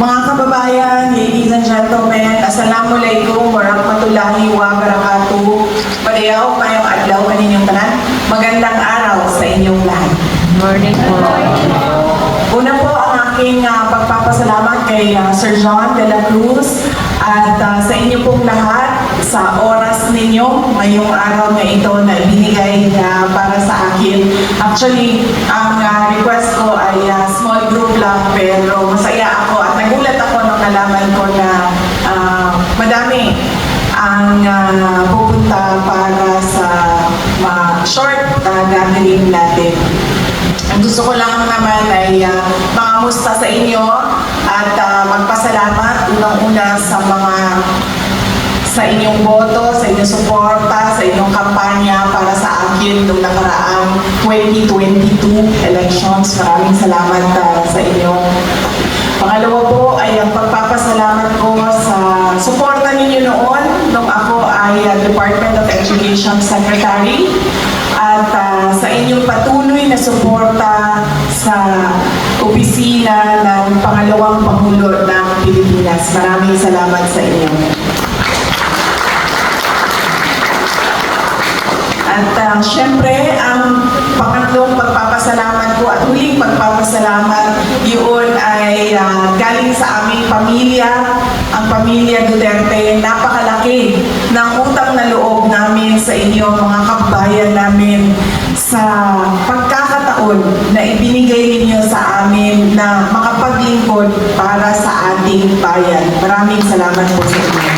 Mga kababayan, ladies and gentlemen, Assalamualaikum warahmatullahi wabarakatuh. Padayaw kayong adlaw kaninyong tanan. Magandang araw sa inyong lahat. Morning po. Una po ang aking ah, pagpapasalamat kay ah, Sir John de la Cruz at ah, sa inyo pong lahat sa oras ninyo ngayong araw na ito na ibinigay ah, para sa akin. Actually, ang ah, request ko ay ah, small group lang pero masaya ako at nagulat ako nung nalaman ko na ah, madami ang ah, pupunta para sa mga short ah, gathering natin. Gusto ko lang naman ay uh, mangamusta sa inyo at ah, magpasalamat unang-una sa mga sa inyong boto, sa inyong suporta, sa inyong kampanya para sa akin noong nakaraang 2022 elections. Maraming salamat ah, sa inyo. Pangalawa po ay ang pagpapasalamat ko sa suporta ninyo noon nung ako ay ah, Department of Education Secretary at ah, sa inyong patuloy na suporta sa opisina ng pangalawang Pangulo ng Pilipinas. Maraming salamat sa inyo. At uh, syempre, ang pangatlong pagpapasalamat ko at huling pagpapasalamat, yun ay ah, galing sa aming pamilya, ang pamilya Duterte. Napakalaki ng utang na loob namin sa inyo, mga kabayan namin, sa pagkakataon na ibinigay ninyo sa amin na makapaglingkod para sa ating bayan. Maraming salamat po sa inyo.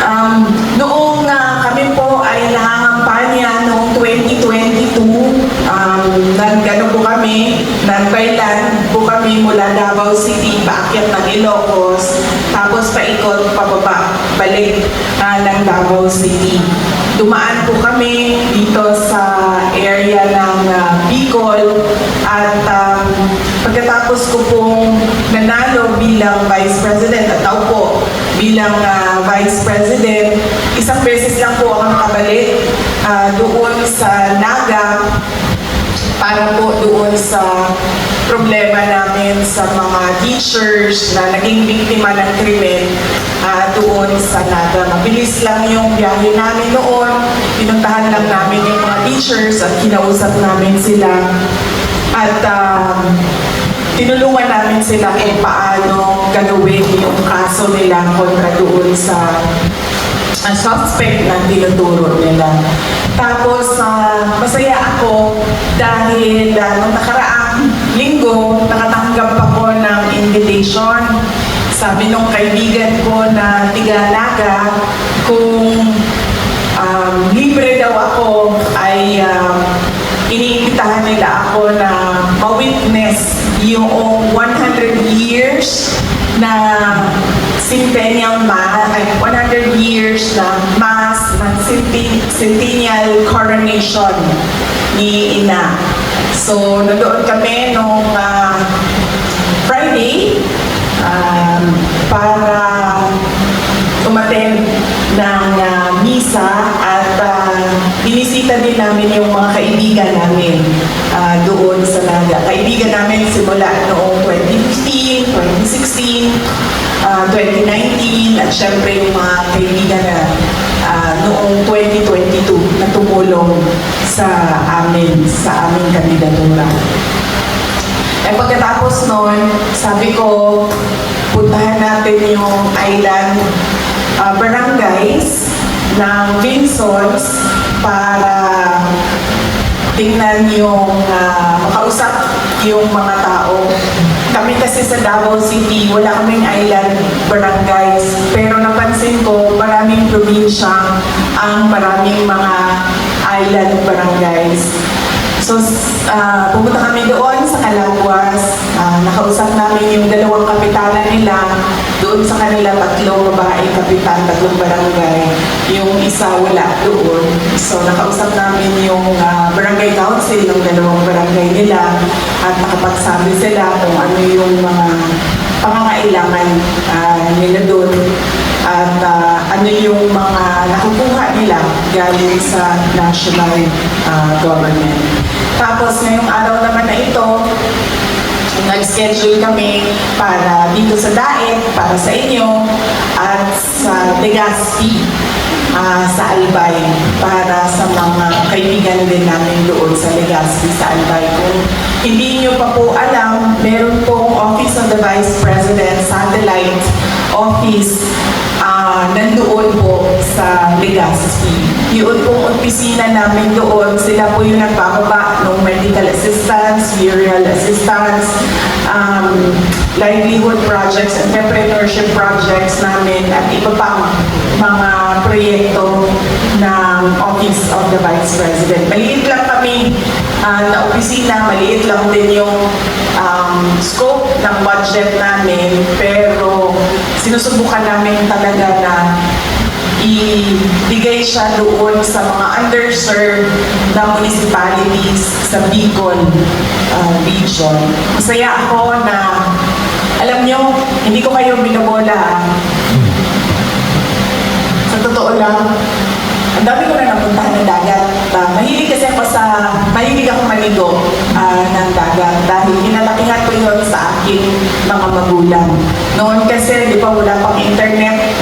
Um, noong ah, kami po ay nangangampanya noong 2022, um, nagano po kami, nagbailan po kami mula Davao City, paakyat ng Ilocos, tapos paikot pababa, balik ah, ng Davao City. Dumaan po kami dito sa area ng ah, Bicol at um, pagkatapos ko pong nanalo bilang Vice President at tao po bilang ah, Vice President. Isang beses lang po ako nakabalik ah, doon sa Naga para po doon sa problema namin sa mga teachers na naging biktima ng krimen ah, doon sa Naga. Mabilis lang yung biyahe namin noon. Pinuntahan lang namin yung mga teachers at kinausap namin sila. At um, tinulungan namin sila kung paano gagawin yung kaso nila kontra doon sa ang suspect na tinuturo nila. Tapos, ah, masaya ako dahil uh, nung nakaraang linggo, nakatanggap ako ng invitation. Sabi nung kaibigan ko na tigalaga, kung um, libre daw ako, ay um, iniimbitahan nila ako na ma-witness yung 100 years na centennial mass, ay 100 years na mass ng centennial coronation ni Ina. So, nandoon kami nung ah, Friday um, para umattend ng ah, misa at uh, binisita din namin yung mga kaibigan namin ah, doon sa Naga. Kaibigan namin simula noong 2015, 2016, ah, 2019 at syempre yung mga kaibigan na ah, noong 2022 na tumulong sa amin, sa aming kandidatura. Eh pagkatapos noon, sabi ko, puntahan natin yung island uh, barangays ng Vinsons para tingnan yung ah, makausap yung mga tao. Kami kasi sa Davao City, wala kaming island barangays. Pero napansin ko, maraming probinsya ang maraming mga island barangays. So, ah, pumunta kami doon sa Calauas. Ah, nakausap namin yung dalawang kapitana nila. Doon sa kanila, tatlong babae kapitan, tatlong barangay. Yung isa wala doon. So, nakausap namin yung ah, barangay council ng dalawang barangay nila. At nakapagsabi sila kung ano yung mga pangangailangan ah, nila doon at ah, ano yung mga nakukuha nila galing sa national ah, government. Tapos ngayong araw naman na ito, nag-schedule kami para dito sa Daet, para sa inyo, at sa Legazpi, ah, sa Albay, para sa mga kaibigan din namin doon sa Legazpi, sa Albay. Kung hindi nyo pa po alam, meron pong Office of the Vice President Satellite Office ah, nandoon po sa Legazpi. Yun pong opisina namin doon, sila po yung nagbababa ng medical assistance, burial assistance, um, livelihood projects, entrepreneurship projects namin, at iba pang mga proyekto ng Office of the Vice President. Maliit lang kami ah, na opisina, maliit lang din yung um, scope ng budget namin, pero sinusubukan namin talaga na ibigay siya doon sa mga underserved na municipalities sa Bicol uh, region. Masaya ako na, alam nyo, hindi ko kayo binabola. ah. Sa totoo lang, ang dami ko na napuntahan ng dagat. Ah, mahilig kasi ako sa, mahilig ako maligo ah, ng dagat dahil kinalakihan ko yun sa akin mga magulang. Noon kasi, di ba, wala pang internet,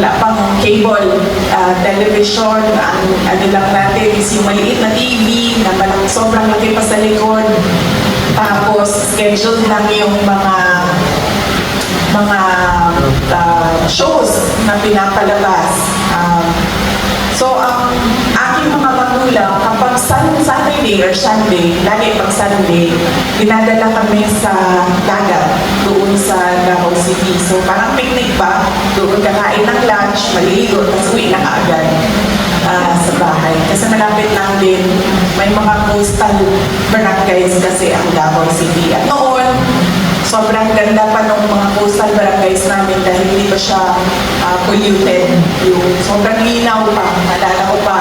wala pang cable, ah, television, ang ano lang natin is yung maliit na TV na malaki, sobrang laki pa sa likod. Tapos, schedule lang yung mga mga ah, shows na pinapalabas. Um, so, ang aking mga magulang, kapag sun, Saturday or Sunday, lagi pag Sunday, dinadala kami sa dagat, doon sa Davao City. So, parang picnic pa, doon kakain ng lunch, maliligo, tapos uwi na kaagad ah, sa bahay. Kasi malapit lang din, may mga coastal barangays kasi ang Davao City. At noon, sobrang ganda pa ng mga coastal barangays namin dahil hindi pa siya ah, polluted. Yung sobrang linaw pa, naalala ko pa.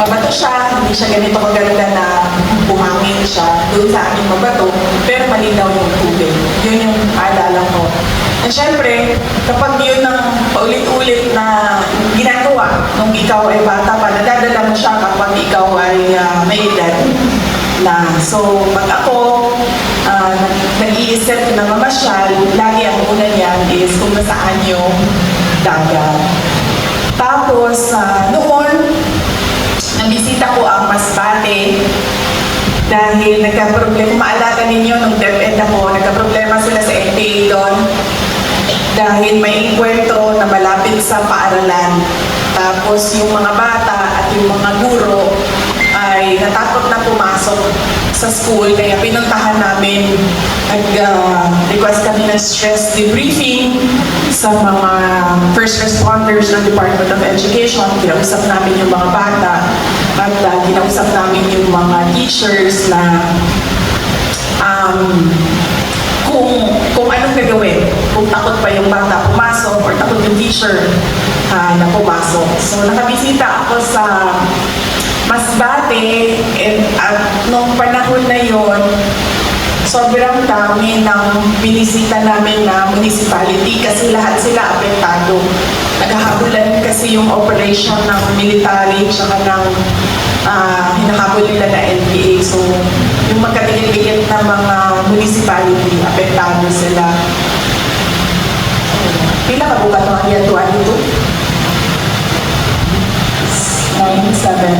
Mabato siya, hindi siya ganito kaganda na buhangin siya doon sa aming mabato, pero malinaw yung tubig. Yun yung aalala ko. At syempre, kapag yun ang paulit-ulit na ginagawa nung ikaw ay bata pa, nadadala mo siya kapag ikaw ay ah, may edad na. So, pag ako nag- nag-iisip na mamasyal, lagi ang una niyan is kung nasaan yung dagat. Tapos, ah, noon, nabisita ko ang Masbate dahil nagka-problema, maalala ninyo, nung DepEd ako, nagka-problema sila sa NPA doon dahil may enkwentro na malapit sa paaralan. Tapos yung mga bata at yung mga guro ay natakot na pumasok sa school kaya pinuntahan namin nag-request kami ng stress debriefing sa mga first responders ng Department of Education. Kinausap namin yung mga bata at uh, kinausap namin yung mga teachers na um, kung kung anong gagawin. Kung takot pa yung bata pumasok or takot yung teacher ah, na pumasok. So nakabisita ako sa Masbate and at nung panahon na yon sobrang dami ng binisita namin na municipality kasi lahat sila apektado. Naghahabulan kasi yung operation ng military tsaka ng ah, hinahabol nila na NPA. So, yung magkatigil-tigil na mga municipality, apektado sila. Pila ka buka ito ang yatuan ito? Nine, seven.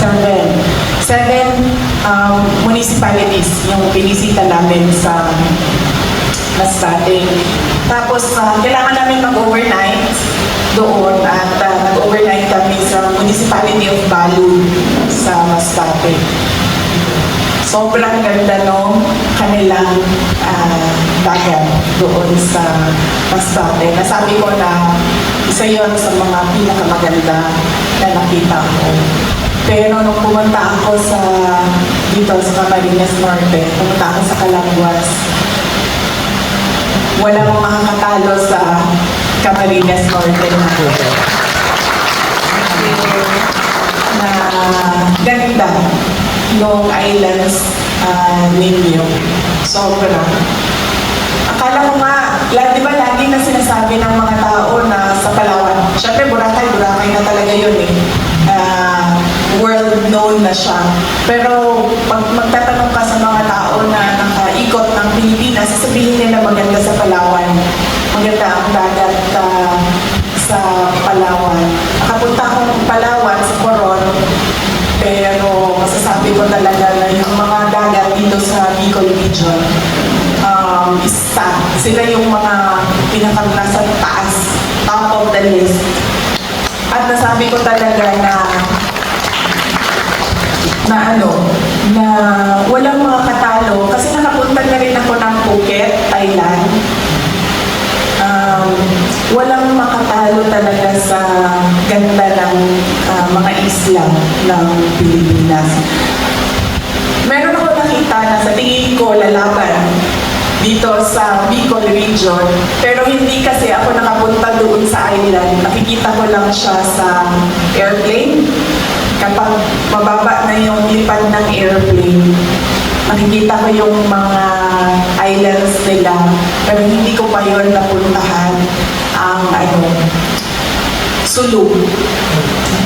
Seven. Seven um, municipalities yung binisita namin sa Masbate. Tapos, ah, kailangan namin mag-overnight doon at ah, nag-overnight kami sa Municipality of Balu sa Masbate. Sobrang ganda nung kanilang ah, dagat doon sa Masbate. Nasabi ko na isa yon sa mga pinakamaganda na nakita ko. Pero nung pumunta ako sa dito sa Camarines Norte, pumunta ako sa Calanguas, walang makakatalo sa Camarines Norte na na ganda ng islands ah, ninyo. Sobra. Akala ko nga, la- di ba lagi na sinasabi ng mga tao na sa Palawan, syempre Boracay, Boracay na talaga yun eh. Ah, world known na siya. Pero pag magtatanong ka sa mga tao na Pilipinas, sasabihin nila maganda sa Palawan. Maganda ang dagat ah, sa Palawan. Nakapunta akong Palawan sa Coron, pero masasabi ko talaga na yung mga dagat dito sa Bicol region, um, isa. Sila yung mga pinakang nasa taas, top of the list. At nasabi ko talaga na na ano, na walang mga katalo. Kasi nakapunta na rin ako ng Phuket, Thailand. Um, walang makatalo talaga sa ganda ng ah, mga isla ng Pilipinas. Meron ako nakita na sa tingin ko lalaban dito sa Bicol region. Pero hindi kasi ako nakapunta doon sa island. Nakikita ko lang siya sa airplane. Kapag mababa na yung lipad ng airplane, nakikita ko yung mga islands nila. Pero hindi ko pa yun napuntahan ang ano, Sulu.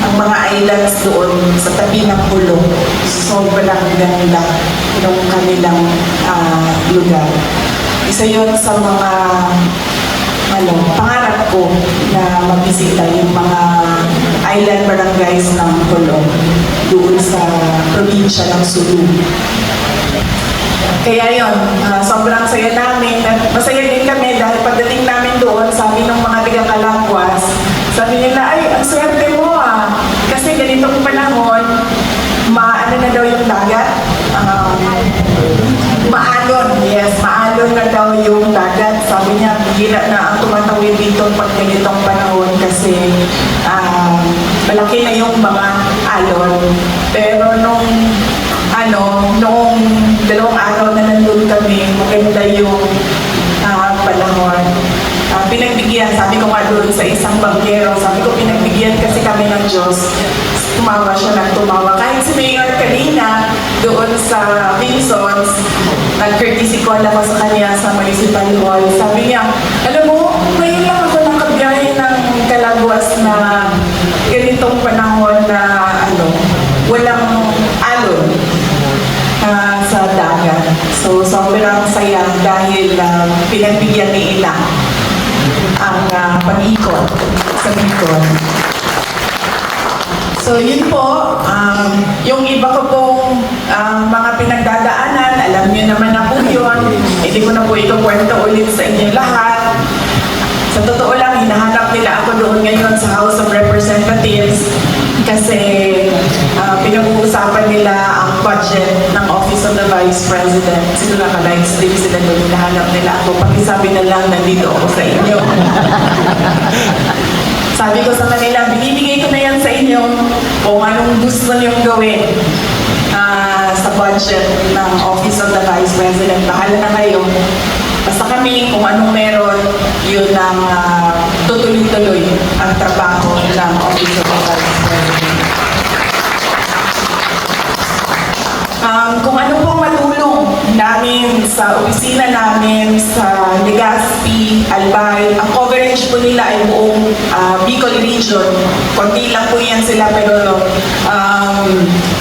Ang mga islands doon sa tabi ng pulo, sobrang ganda ng kanilang ah, lugar. Isa yon sa mga ano, pangarap ko na mabisita yung mga island barangays ng Pulo doon sa probinsya ng Sulu. Kaya yon, ah, sobrang saya namin. Masaya din kami dahil pagdating namin doon, sabi ng mga tiga Kalangwas, sabi nila, ay, ang swerte mo ah. Kasi ganitong panahon, maano na daw yung dagat. Um, maalon, yes, maalon na daw yung dagat. Sabi niya, bihira na ang tumatawid dito pag ganitong panahon kasi malaki na yung mga alon. Pero nung ano, noong dalawang araw na nandun kami, maganda yung ah, panahon. Ah, pinagbigyan, sabi ko nga doon sa isang banggero, sabi ko pinagbigyan kasi kami ng Diyos. Tumawa siya ng tumawa. Kahit si Mayor kanina, doon sa Vinsons, nag-courtesy call ako sa kanya sa Municipal Hall. Sabi niya, alam mo, ngayon lang ako nakabiyahe ng Calagwas na ganitong panahon na ano, walang alon ah, sa dagat. So, sobrang saya dahil ah, pinagbigyan ni Ina ang uh, pag-ikot sa Bicol. So, yun po, um, yung iba ko pong ah, mga pinagdadaanan, alam niyo naman na po yun. Hindi ko na po ito kwento ulit sa inyo lahat. Sa totoo lang, hinahanap nila ako doon ngayon sa House of Representatives kasi ah, pinag-uusapan nila ang budget ng Office of the Vice President. Siguro naka-live stream sila doon, hinahanap nila ako. Pakisabi na lang, nandito ako sa inyo. Sabi ko sa kanila, binibigay ko na yan sa inyo kung anong gusto niyong gawin ah, sa budget ng Office of the Vice President. Bahala na kayo. Basta kami, kung anong meron, yun ang ah, tutuloy-tuloy ang trabaho ng Office of the Vice President. Um, kung ano pong matulong namin sa opisina namin sa Legazpi, Albay, ang coverage po nila ay buong ah, Bicol region. Konti lang po yan sila pero um,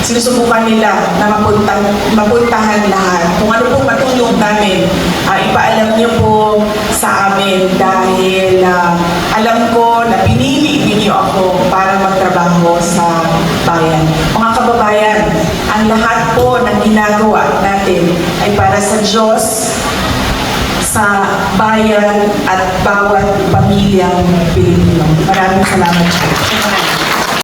sinusubukan nila na mapunta, mapuntahan lahat. Kung ano pong matulong namin, ah, ipaalam niyo po sa amin dahil ah, alam ko na pinili niyo ako para magtrabaho sa bayan. Mga kababayan, ang lahat po ng ginagawa natin ay para sa Diyos, sa bayan at bawat pamilyang Pilipino. Maraming salamat po.